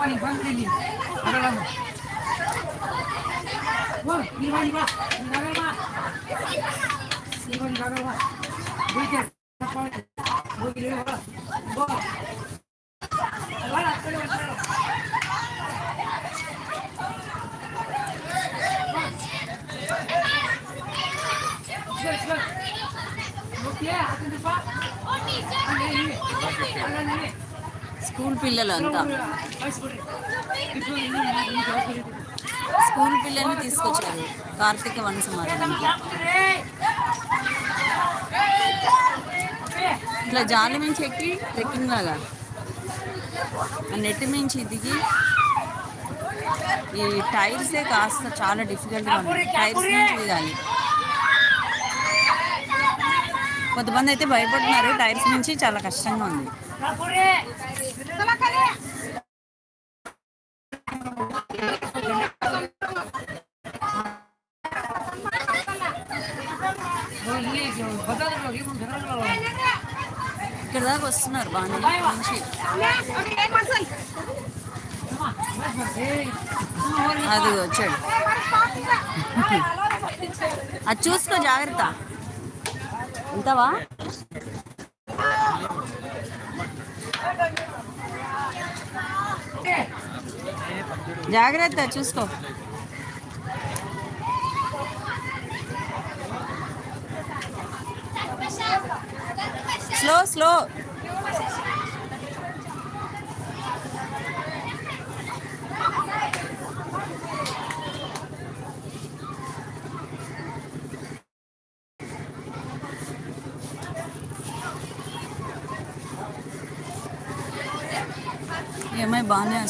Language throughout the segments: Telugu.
can do that. స్కూల్ పిల్లలు అంతా స్కూల్ పిల్లల్ని తీసుకొచ్చారు కార్తీక వన ఇట్లా జాలి మించి ఎక్కి ట్రెక్కింగ్ లాగా. ఆ నెట్ మించి దిగి ఈ టైర్సే కాస్త చాలా డిఫికల్ట్గా ఉంది టైర్స్ నుంచి దిగాలి. కొంతమంది అయితే భయపడుతున్నారు. టైర్స్ నుంచి చాలా కష్టంగా ఉంది. వస్తున్నారు బాగా అది వచ్చాడు అది చూసుకో జాగ్రత్త. ఉంటావా? జాగ్రత్త చూసుకో. Slow slow.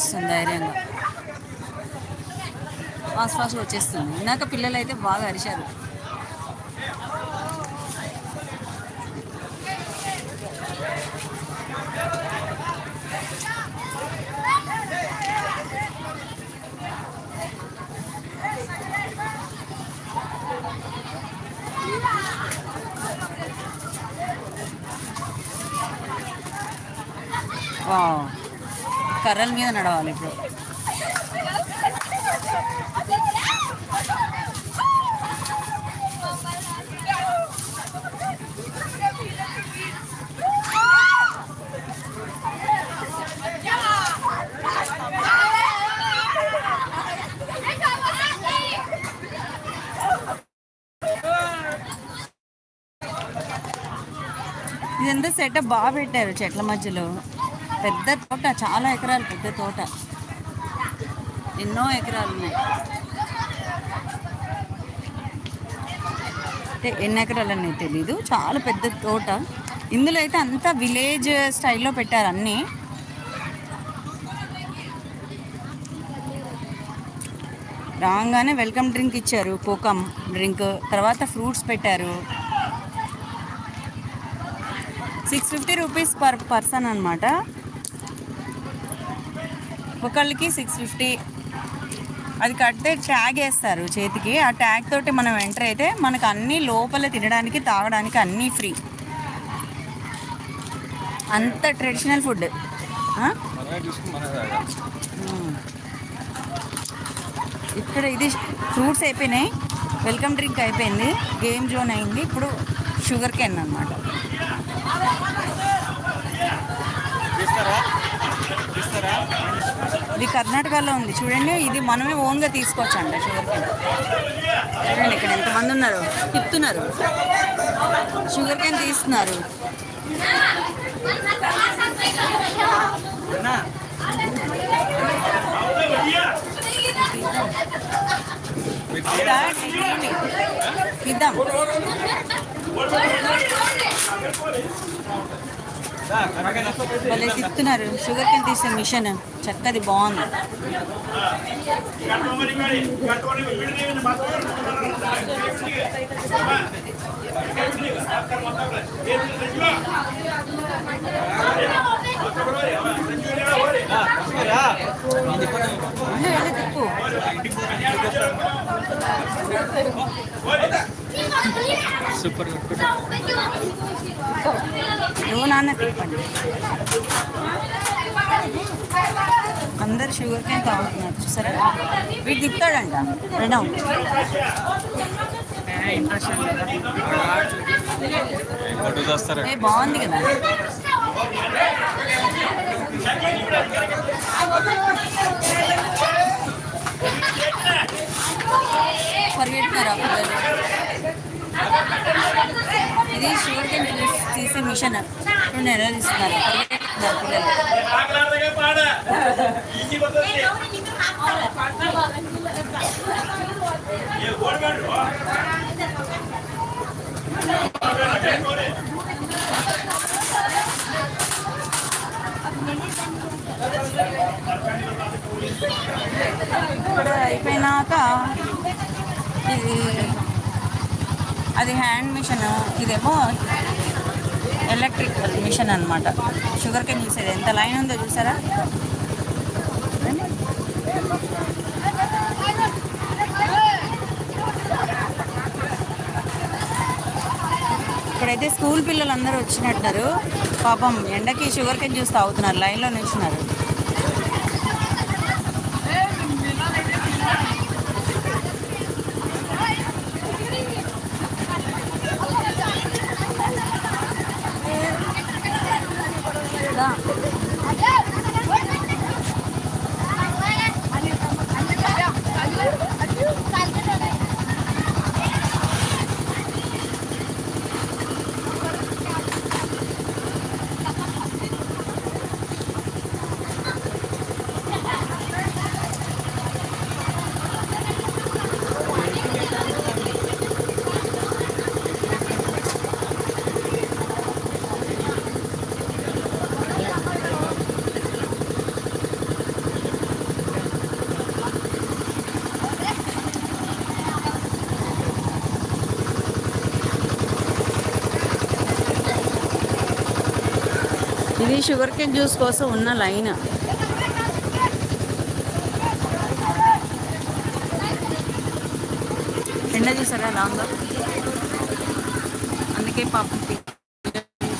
ఏమై బాగానే వస్తుంది ధైర్యంగా ఫాస్ట్ ఫాస్ట్గా వచ్చేస్తుంది ఇందాక పిల్లలు అయితే బాగా అరిశారు వావ్. కర్రల మీద నడవాలి ఇప్పుడు. ఇదంతా సెటప్ బాగా పెట్టారు చెట్ల మధ్యలో. పెద్ద తోట చాలా ఎకరాలు పెద్ద తోట. ఎన్నో ఎకరాలు ఉన్నాయి. అంటే ఎన్ని ఎకరాలు అనేది తెలీదు. చాలా పెద్ద తోట. ఇందులో అయితే అంతా విలేజ్ స్టైల్లో పెట్టారు అన్నీ. రాగానే వెల్కమ్ డ్రింక్ ఇచ్చారు. కోకమ్ డ్రింక్. తర్వాత ఫ్రూట్స్ పెట్టారు. Six fifty rupees per person అనమాట ఒకళ్ళకి సిక్స్ ఫిఫ్టీ అది కడితే ట్యాగ్ వేస్తారు చేతికి. ఆ ట్యాగ్ తోటి మనం ఎంటర్ అయితే మనకు అన్నీ లోపల తినడానికి తాగడానికి అన్నీ ఫ్రీ అంత ట్రెడిషనల్ ఫుడ్ ఇక్కడ ఇది ఫ్రూట్స్ అయిపోయినాయి. వెల్కమ్ డ్రింక్ అయిపోయింది. గేమ్ జోన్ అయింది. ఇప్పుడు షుగర్ కేన్ అనమాట ఇది కర్ణాటకలో ఉంది. చూడండి ఇది మనమే ఓన్గా తీసుకోవచ్చు అంట షుగర్ కేన్ చూడండి ఇక్కడ ఎంతమంది ఉన్నారు. తిప్పుతున్నారు. షుగర్ కేన్ తీస్తున్నారు. ఇద్దాం. భలే తిప్పుతున్నారు షుగర్ కేన్ తీసే మిషన్ చక్కది బాగుంది. వెళ్ళి వెళ్ళి తిప్పు సూపర్. నువ్వు నాన్న తిప్పండి. అందరు షుగర్ కేన్ తాగుతున్నారు చూసారా? వీడు తిప్పుతాడంట. ఏ బాగుంది కదా. పరిగెడుతున్నారా? పిల్లలు ఇది షుగర్ కేన్ తీస్- తీసే మిషన్. రెండు నెలలు ఇస్తున్నారు. అయిపోయినాక ఇది అది హ్యాండ్ మిషన్ ఇదేమో ఎలక్ట్రిక్ మిషన్ అన్నమాట. షుగర్ కేన్ చూసేది. ఎంత లైన్ ఉందో చూసారా? ఇక్కడైతే స్కూల్ పిల్లలు అందరూ వచ్చినట్టున్నారు. పాపం ఎండకి షుగర్ కేన్ జ్యూస్ తాగుతున్నారు. లైన్లో నిల్చున్నారు. ఇది షుగర్ కేన్ జ్యూస్ కోసం ఉన్న లైన్. ఎండ చూసారా లాంగ్? అందుకే పాపం పిల్లలు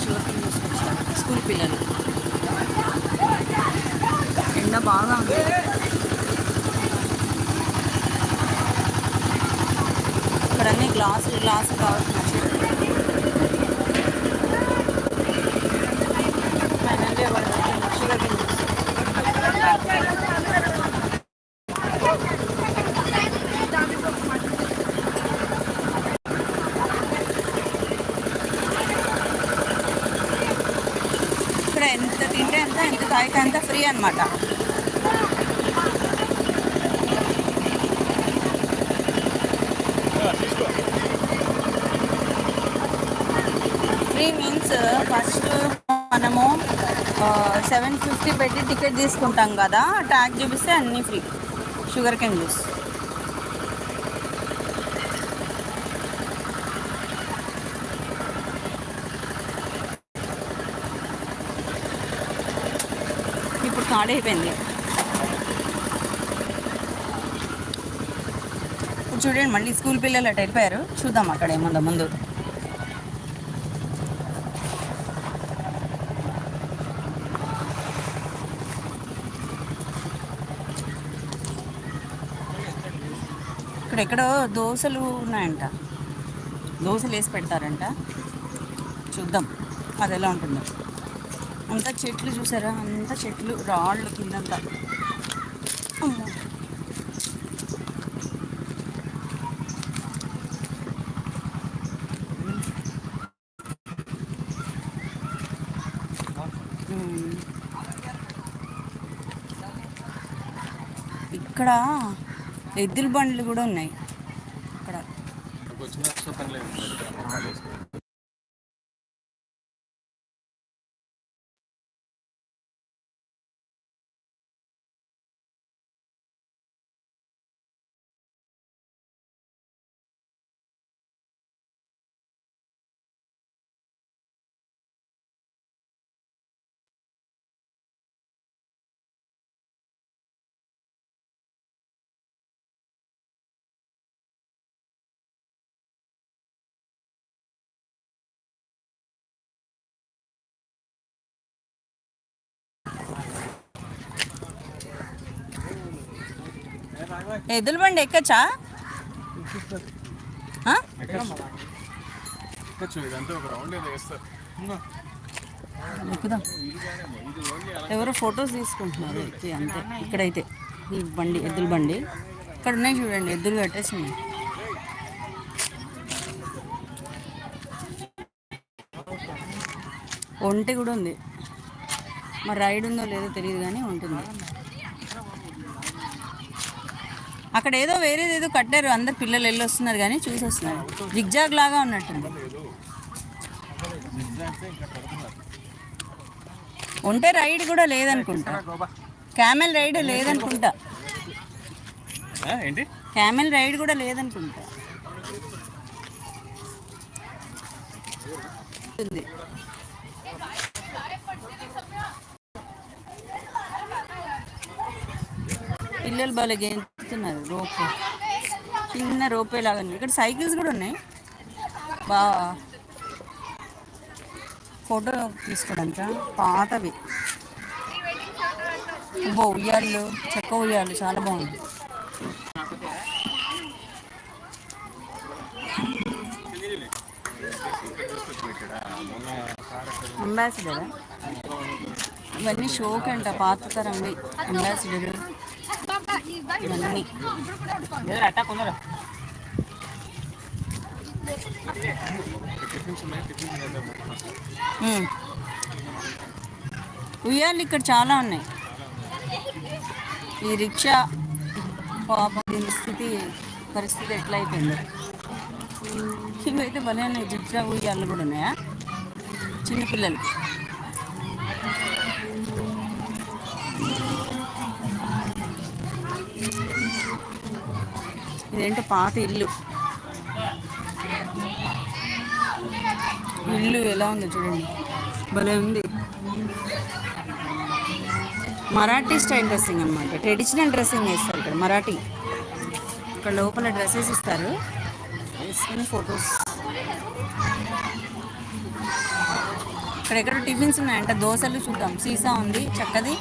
షుగర్ కేన్ జ్యూస్ వచ్చారు స్కూల్ పిల్లలు ఎండ బాగా ఉంది ఇక్కడ అన్ని గ్లాసులు గ్లాసులు కావాల్సిన ఫైనల్గా వాళ్ళు షుగర్ కేన్ జ్యూస్ ఇక్కడ ఎంత తింటే ఎంత ఎంత తాగితే అంత ఫ్రీ అనమాట ఫ్రీ మీన్స్ ఫస్ట్ మనము uh, సెవెన్ ఫిఫ్టీ పెట్టి టికెట్ తీసుకుంటాం కదా ట్యాగ్ చూపిస్తే అన్నీ ఫ్రీ షుగర్ కెన్ జ్యూస్ పాడైపోయింది. చూడండి మళ్ళీ స్కూల్ పిల్లలు అటు వెళ్ళిపోయారు. చూద్దాం అక్కడ ఏముందో ముందు. ఇక్కడెక్కడో దోశలు ఉన్నాయంట. దోశలు వేసి పెడతారంట. చూద్దాం అది ఎలా ఉంటుందో. అంతా చెట్లు చూసారా? అంతా చెట్లు రాళ్ళు కిందంతా. ఉమ్. ఇక్కడ ఎద్దుల బండ్లు కూడా ఉన్నాయి. ఎద్దుల బండి ఎక్కచ్చా? ఎక్కుదాం. ఎవరో ఫొటోస్ తీసుకుంటున్నారు? అంతే. ఇక్కడైతే ఈ బండి ఎద్దుల బండి. ఇక్కడ ఉన్నాయి చూడండి ఎద్దులు కట్టేసి ఒంటి కూడా ఉంది. మరి రైడ్ ఉందో లేదో తెలియదు కానీ ఉంటుంది. అక్కడ ఏదో వేరేది ఏదో కట్టారు అందరు పిల్లలు వెళ్ళి వస్తున్నారు కానీ చూసి వస్తున్నారు జిగ్జాగ్ లాగా ఉన్నట్టుంది. ఉంటే రైడ్ కూడా లేదనుకుంటా. క్యామెల్ రైడ్ లేదనుకుంటా. క్యామెల్ రైడ్ కూడా లేదనుకుంటా. పిల్లలు బాగా వెళ్తున్నారు రోపే. చిన్న రోపే లాగా ఉంది. ఇక్కడ సైకిల్స్ కూడా ఉన్నాయి. బా. ఫోటో తీసుకోవడానికి? పాతవి. బో ఉయ్యాలు చెక్క ఉయ్యాలు చాలా బాగుంది అంబాసిడర్? ఇవన్నీ షోక్ అంట పాత తరంవి అంబాసిడర్. ఇవన్నీ. ఉయ్యాలు ఇక్కడ చాలా ఉన్నాయి. ఈ రిక్షా పాపం దీని స్థితి పరిస్థితి ఎట్లా అయిపోయింది. ఇవైతే భలే ఉన్నాయి రిక్షా ఉయ్యాలు కూడా ఉన్నాయా? చిన్నపిల్లలు ఇదేంటో పాత ఇల్లు. ఇల్లు ఎలా ఉంది చూడండి. భలే ఉంది. మరాఠీ స్టైల్ డ్రెస్సింగ్ అనమాట ట్రెడిషనల్ డ్రెస్సింగ్ వేస్తారు ఇక్కడ మరాఠీ. ఇక్కడ లోపల డ్రెస్సెస్ ఇస్తారు. వేసుకుని ఫొటోస్. ఇక్కడ ఎక్కడ టిఫిన్స్ ఉన్నాయంట? దోశలు చూద్దాం. సీసా ఉంది. చక్కది.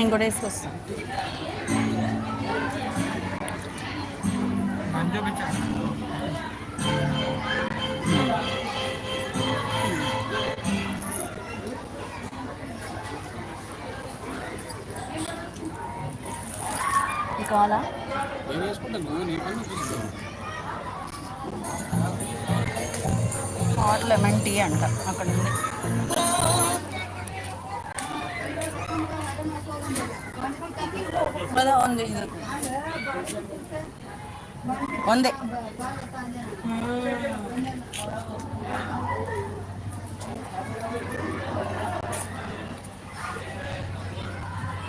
నేను కూడా వేసుకొస్తాను. కావాలా? హాట్ లెమన్ టీ అంట అక్కడ ఉంది. కదా ఉంది. ఇది ఉంది.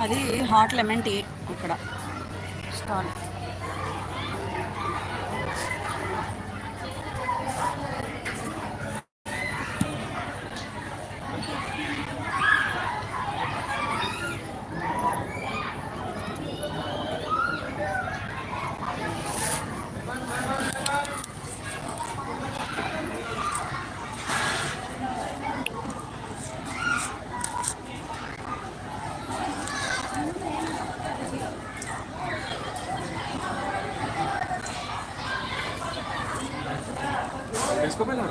అది హాట్ లెమన్ టీ ఇక్కడ. స్టాల్. వేసుకోపోయినా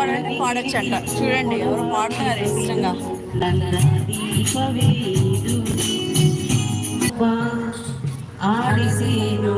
ఎవరైనా పాడచ్చు అంట చూడండి ఎవరు పాడుతున్నారు ఇష్టంగా ఆడిసేను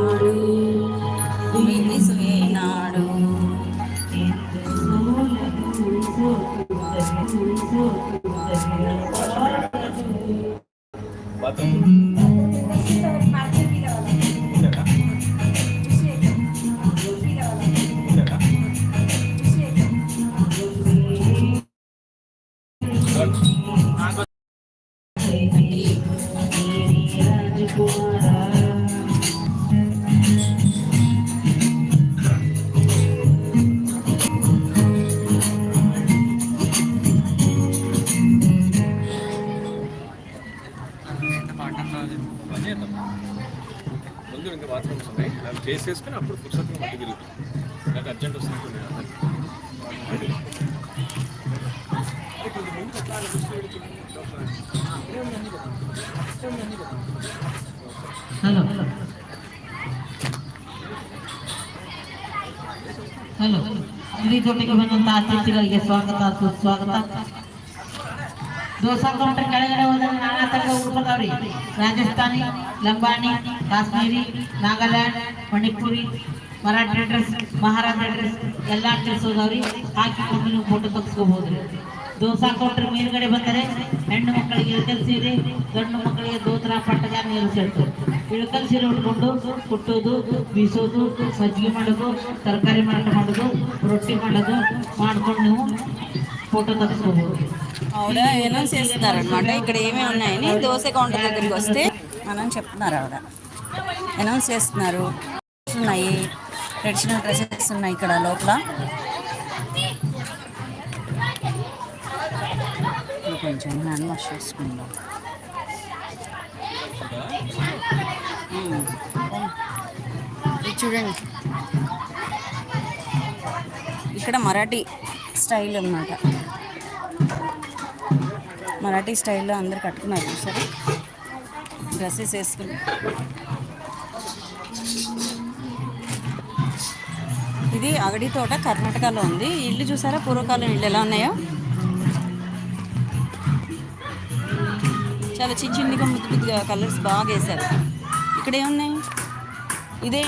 ಹಲೋ. ಹಲೋ. ಜೊತೆಗೆ ಬಂದಂತಹ ಅತಿಥಿಗಳಿಗೆ ಸ್ವಾಗತ, ಸುಸ್ವಾಗತ. ದೋಸಾ ಕೌಂಟರ್ ಕೆಳಗಡೆ ಹೋದ್ರೆ ನಾನಾ ತರದ ಉಳ್ಕೊಂಡವ್ರಿ ರಾಜಸ್ಥಾನಿ, ಲಂಬಾಣಿ, ಕಾಶ್ಮೀರಿ, ನಾಗಾಲ್ಯಾಂಡ್, ಮಣಿಪುರಿ, ಮರಾಠಿ ಡ್ರೆಸ್ ಮಹಾರಾಷ್ಟ್ರ ಡ್ರೆಸ್ ಎಲ್ಲ ಡ್ರೆಸ್ ಹೋದವ್ರಿ. ಹಾಕಿಕೊಂಡು ನೀವು ಫೋಟೋ ತೆಗೆಸ್ಕೋಬಹುದ್ರಿ ದೋಸಾ ಕೌಂಟರ್ ಮೇಲ್ಗಡೆ ಬಂದರೆ ಹೆಣ್ಣು ಮಕ್ಕಳಿಗೆ ಇಳಕಲ್ ಸೀರೆ ಗಂಡು ಮಕ್ಕಳಿಗೆ ದೋತ್ರ, ಪಟ್ಟದ ನೀರು ಸೆಟ್ಟು ಇಳಕಲ್ ಸೀರೆ ಉಟ್ಕೊಂಡು ಕುಟ್ಟೋದು ಬೀಸೋದು ಮಜ್ಜಿಗೆ ಮಾಡೋದು ತರಕಾರಿ ಮಾರಾಟ ಮಾಡೋದು ರೊಟ್ಟಿ ಮಾಡೋದು ಮಾಡ್ಕೊಂಡು ನೀವು ಫೋಟೋ ತೆಗೆಸ್ಕೋಬಹುದು ఆవిడ అనౌన్స్ చేస్తున్నారనమాట ఇక్కడ ఏమేమి ఉన్నాయని దోశ కౌంటర్ దగ్గరికి వస్తే అని చెప్తున్నారు ఆవిడ అనౌన్స్ చేస్తున్నారు ఉన్నాయి ట్రెడిషనల్ డ్రెస్సెస్ ఉన్నాయి ఇక్కడ లోపల ఇది కొంచెం హ్యాండ్ వాష్ చేసుకుందాం మ్మ్. ఇది చూడండి. ఇక్కడ మరాఠీ స్టైల్ అన్నమాట. మరాఠీ స్టైల్లో అందరు కట్టుకున్నారు సరే డ్రెస్సెస్ వేసుకుని. ఇది అగడి తోట కర్ణాటకలో ఉంది. ఇల్లు చూసారా? పూర్వకాలం ఇల్లు ఎలా ఉన్నాయో? చాలా చిన్న చిన్నగా ముద్దు ముద్దుగా కలర్స్ బాగా వేశారు. ఇక్కడ ఏమున్నాయి ఇదే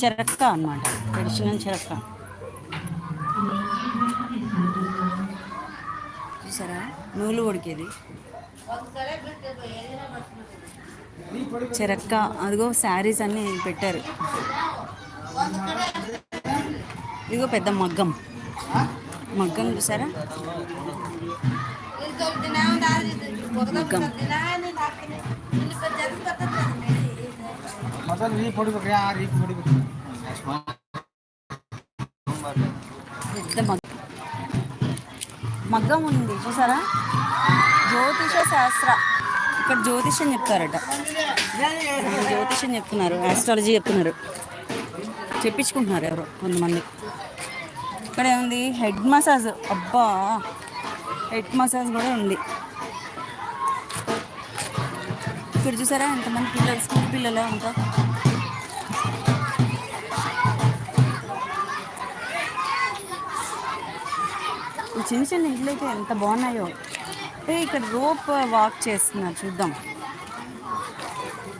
చెరక్క అన్నమాట. ట్రెడిషనల్ చెరక్క. చూసారా? నూలు ఉడికేది. చెరక్క అదిగో శారీస్ అన్నీ పెట్టారు. ఇదిగో పెద్ద మగ్గం. మగ్గం చూసారా? మగ్గం. ಮೊದಲು ರೀ ಹೊಡಿಬೇಕ್ರಿ ಆ ರೀತಿ ಹೊಡಿಬೇಕು పెద్ద మగ్గం మగ్గం ఉంది చూసారా జ్యోతిష శాస్త్ర ఇక్కడ జ్యోతిషం చెప్తారట జ్యోతిషం చెప్తున్నారు ఆస్ట్రాలజీ చెప్తున్నారు చెప్పించుకుంటున్నారు ఎవరు కొంతమంది ఇక్కడ ఏముంది హెడ్ మసాజ్ అబ్బా హెడ్ మసాజ్ కూడా ఉంది ఇక్కడ చూసారా? ఎంతమంది పిల్లలు స్కూల్ పిల్లలు అంతా ఈ చిన్న చిన్న ఇల్లు అయితే ఎంత బాగున్నాయో. అంటే ఇక్కడ రోప్ వాక్ చేస్తున్నారు చూద్దాం.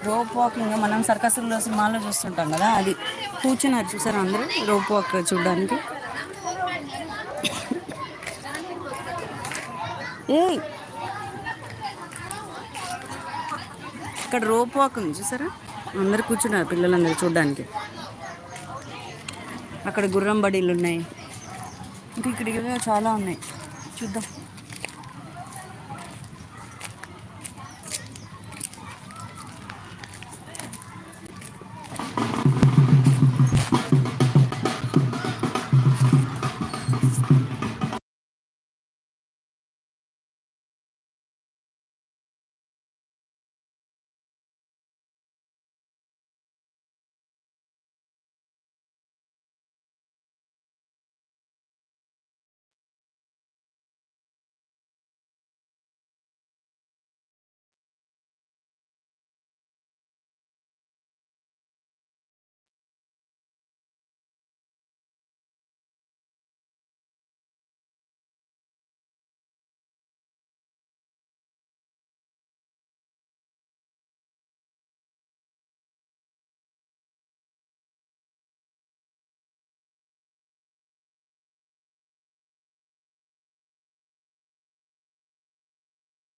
రోప్ వాకింగ్ మనం సర్కస్లో సినిమాలో చూస్తుంటాం కదా అది. కూర్చున్నారు చూసారా అందరూ? రోప్ వాక్ చూడడానికి. ఏయ్! ఇక్కడ రోప్ వాక్ ఉంది చూసారా? అందరు కూర్చున్నారు పిల్లలందరూ చూడడానికి. అక్కడ గుర్రం బడీలు ఉన్నాయి ఇంకా ఇక్కడ చాలా ఉన్నాయి. చూద్దాం.